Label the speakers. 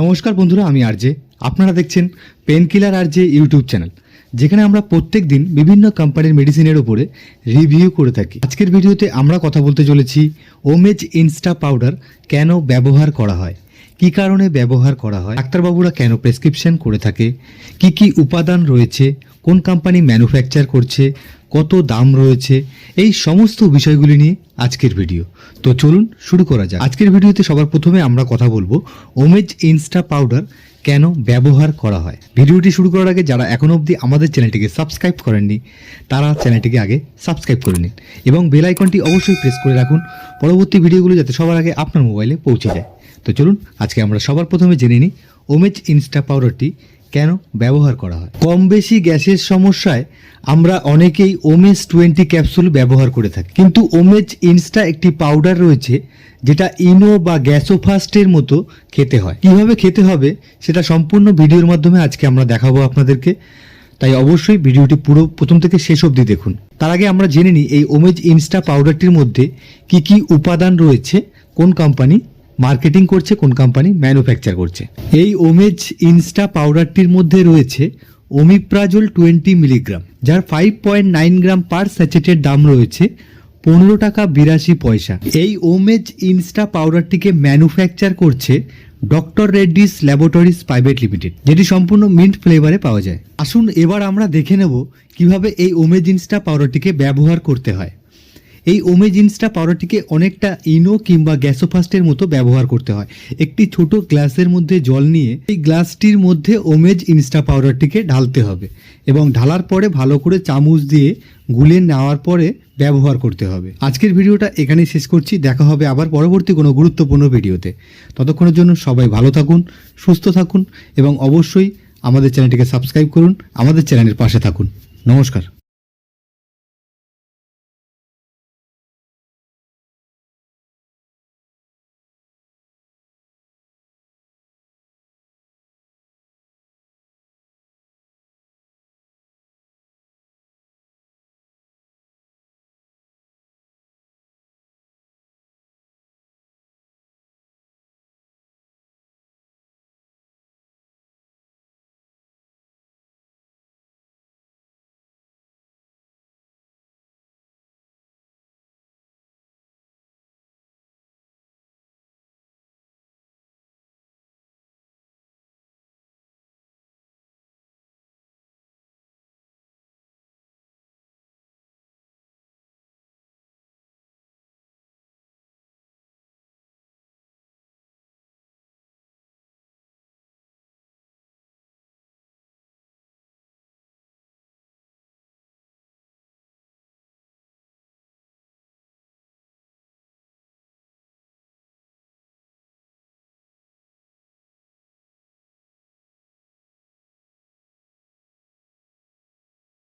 Speaker 1: নমস্কার বন্ধুরা, আমি আরজে। আপনারা দেখছেন pen killer RJ YouTube channel যেখানে আমরা প্রত্যেক দিন বিভিন্ন কোম্পানির মেডিসিনের উপরে রিভিউ করে থাকি। আজকের ভিডিওতে আমরা কথা বলতে চলেছি ওমেজ ইনস্টা পাউডার কেন ব্যবহার করা হয়, কি কারণে ব্যবহার করা হয়, ডাক্তারবাবুরা কেন প্রেসক্রিপশন করে থাকে, কি কি উপাদান রয়েছে, কোন কোম্পানি ম্যানুফ্যাকচার করছে কত দাম রয়েছে, এই সমস্ত বিষয়গুলি নিয়ে আজকের ভিডিও। তো চলুন শুরু করা যাক। আজকের ভিডিওতে সবার প্রথমে আমরা কথা বলব, ওমেজ ইনস্টা পাউডার কেন ব্যবহার করা হয়? ভিডিওটি শুরু করার আগে যারা এখনও অবধি আমাদের চ্যানেলটিকে সাবস্ক্রাইব করেননি, তারা চ্যানেলটিকে আগে সাবস্ক্রাইব করে নিন এবং বেল আইকনটি অবশ্যই প্রেস করে রাখুন। পরবর্তী ভিডিওগুলো যাতে সবার আগে আপনার মোবাইলে পৌঁছে যায়। তো চলুন, আজকে আমরা সবার প্রথমে জেনে নিই, ওমেজ ইনস্টা পাউডারটি কেন ব্যবহার করা হয়? কম বেশি গ্যাসের সমস্যায় আমরা অনেকেই ওমেজ টোয়েন্টি ক্যাপসুল ব্যবহার করে থাকি। কিন্তু ওমেজ ইনস্টা একটি পাউডার রয়েছে যেটা ইনো বা গ্যাসোফাস্টের মতো খেতে হয়। কীভাবে খেতে হবে সেটা সম্পূর্ণ ভিডিওর মাধ্যমে আজকে আমরা দেখাবো আপনাদেরকে। তাই অবশ্যই ভিডিওটি পুরো প্রথম থেকে শেষ অবধি দেখুন। তার আগে আমরা জেনে নিই এই ওমেজ ইনস্টা পাউডারটির মধ্যে কি কি উপাদান রয়েছে, কোন কোম্পানি মার্কেটিং করছে কোন কোম্পানি ম্যানুফ্যাকচার করছে। এই ওমেজ ইনস্টা পাউডারটির মধ্যে রয়েছে ওমিপ্রাজল টোয়েন্টি মিলিগ্রাম যার five point nine gram per স্যাচেটের দাম রয়েছে পনেরো টাকা বিরাশি পয়সা। এই ওমেজ ইনস্টা পাউডারটিকে ম্যানুফ্যাকচার করছে doctor Reddy's laboratories private limited যেটি সম্পূর্ণ মিন্ট ফ্লেভারে পাওয়া যায়। আসুন এবার আমরা দেখে নেব কীভাবে এই ওমেজ ইনস্টা পাউডারটিকে ব্যবহার করতে হয়। এই ওমেজ ইনস্টা পাউডারটিকে অনেকটা ইনো কিংবা গ্যাসোফাস্টের মতো ব্যবহার করতে হয়। একটি ছোট গ্লাসের মধ্যে জল নিয়ে এই গ্লাসটির মধ্যে ওমেজ ইনস্টা পাউডারটিকে ঢালতে হবে এবং ঢালার পরে ভালো করে চামচ দিয়ে গুলে নেওয়ার পরে ব্যবহার করতে হবে। আজকের ভিডিওটা এখানেই শেষ করছি। দেখা হবে আবার পরবর্তী কোনো গুরুত্বপূর্ণ ভিডিওতে। ততক্ষণের জন্য সবাই ভালো থাকুন, সুস্থ থাকুন এবং অবশ্যই আমাদের চ্যানেলটিকে সাবস্ক্রাইব করুন, আমাদের চ্যানেলের পাশে থাকুন। নমস্কার।